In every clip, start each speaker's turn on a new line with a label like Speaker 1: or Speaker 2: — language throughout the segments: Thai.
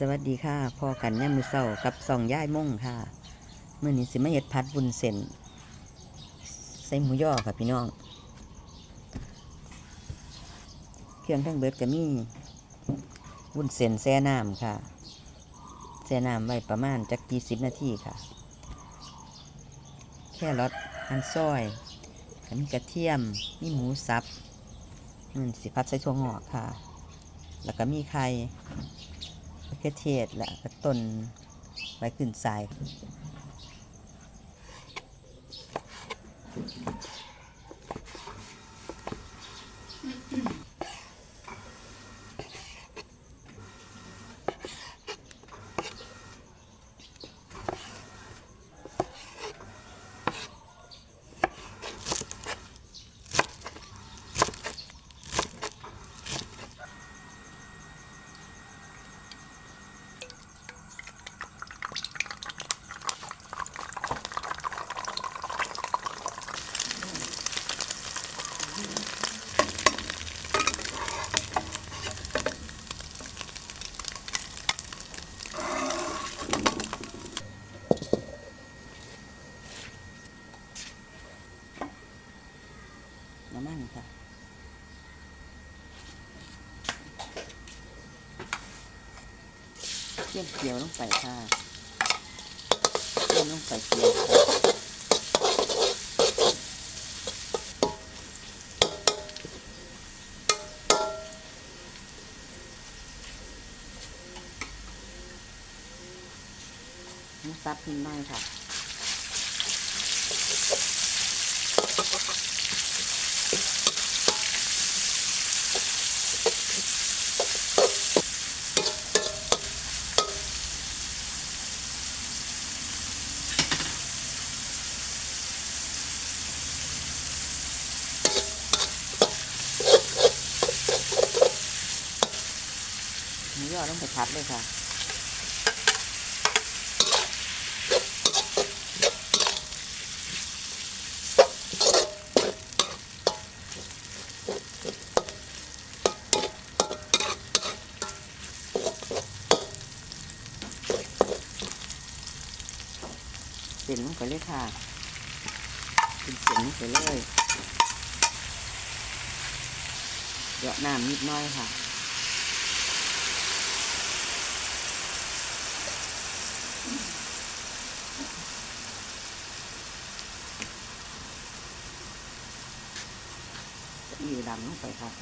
Speaker 1: สวัสดีค่ะพ่อกันแย่มือเศร้ากับสองย่ายม่งค่ะเมื่อนี้สิมาเฮ็ดพัดบุญเส้นใส่หมูย่อค่ะพี่น้อง เครื่องทั้งเบิดก็มีวุ้นเส้นแช่น้ำค่ะแช่น้ำไว้ประมาณจักกี่สิบนาทีค่ะ แค่รสอันซอยก็มีกระเทียม มีหมูสับมันสิพัดใส่ถั่วงอกค่ะ แล้วก็มีไข่ กระเขือเทศและก็ต้นไว้ขึ้นทราย เกี่ยงเกี่ยวลงไปค่ะเกี่ยงลงไปเกี่ยวค่ะน้ำซับพิมพ์ได้ค่ะ หมูยอต้องไปพัดเลยค่ะเส้นลงไปเลยค่ะเป็นเส้นลงไปเลยเดี๋ยวน้ำนิดน้อยค่ะ อีดำลงไปครับ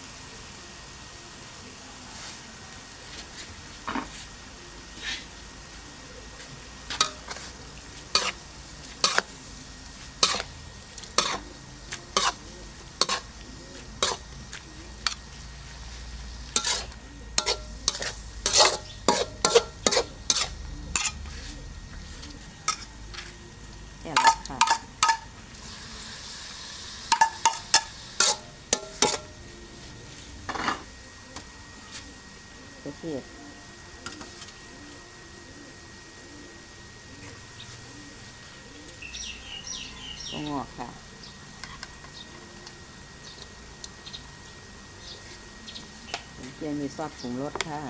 Speaker 1: แค่แล้วค่ะ กระ เทียมก็งอกค่ะเตรียมมีซอสปรุงรสค่ะ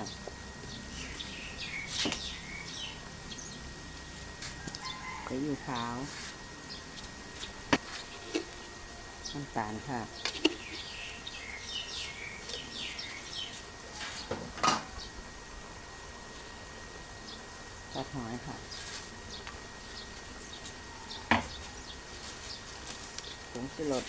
Speaker 1: ใส่ยูขาวน้ำตาลค่ะ ตัดหอยค่ะผงชูรส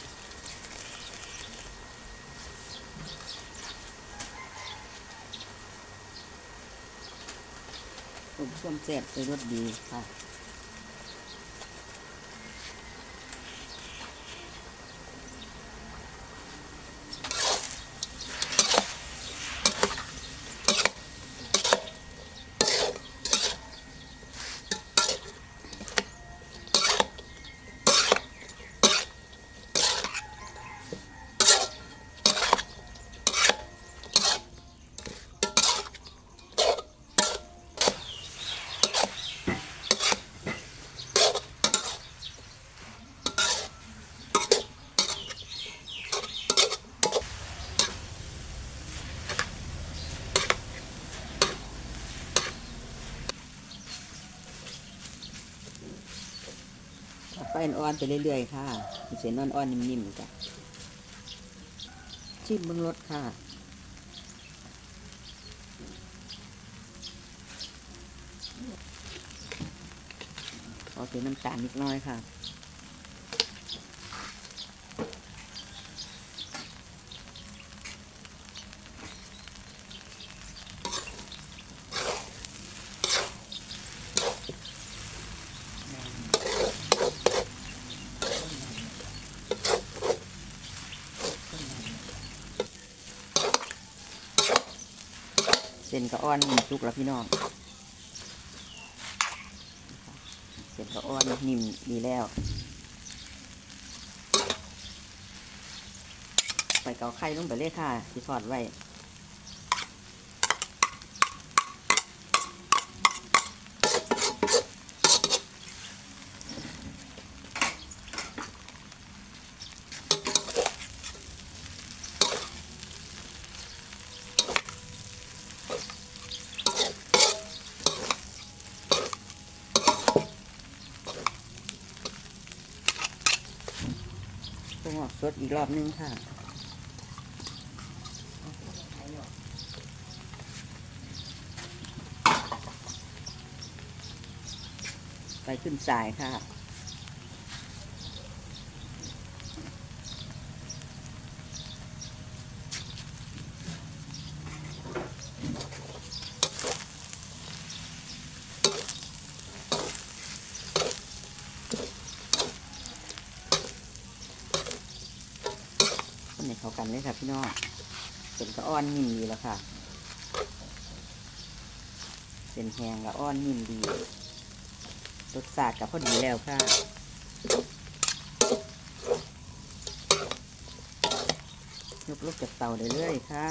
Speaker 1: ผมส้มแซ่บใส่รสดีค่ะ น อ่อนๆไปเรื่อยๆค่ะเส้นอ่อนๆนิ่มๆจ้ะชิมเบิ่งรสค่ะขอเป็นน้ำตาลนิดน้อยค่ะ เส้นกระอ้อนนิ่มสุกแล้วพี่น้องเส้นกระอ้อนนิ่มดีแล้ว ไปเกาไข่ลงไปเลยค่ะที่ทอดไว้ สดอีกรอบนึงค่ะไปขึ้นสายค่ะ คนให้เข้า กันเลยค่ะพี่น้องเป็นก็อ้อนนิ่มดีแล้วค่ะเป็นแหงกับอ้อนนิ่มดีรสชาติกับพอดีแล้วค่ะยกลูกจากเตาได้เลยค่ะ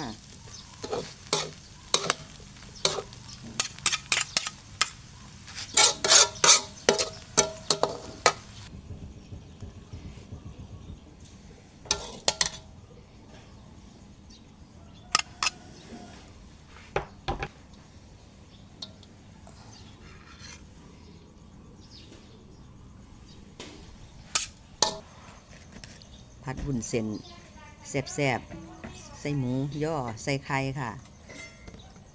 Speaker 1: ผัดหุ่นเส้นแซ่บๆ ใส่หมูย่อใส่ไข่ค่ะ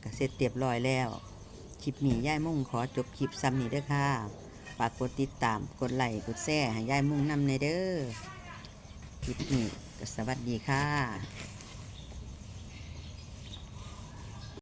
Speaker 1: กเสร็จเรียบร้อยแล้ว คลิปนี้ย่ายมุ่งขอจบคลิปซ้ำนี้ด้อค่ะฝากกดติดตามกดไลค์กดแชร์ให้ย่ายมุ่งนำในเด้อคลิปนี้สวัสดีค่ะ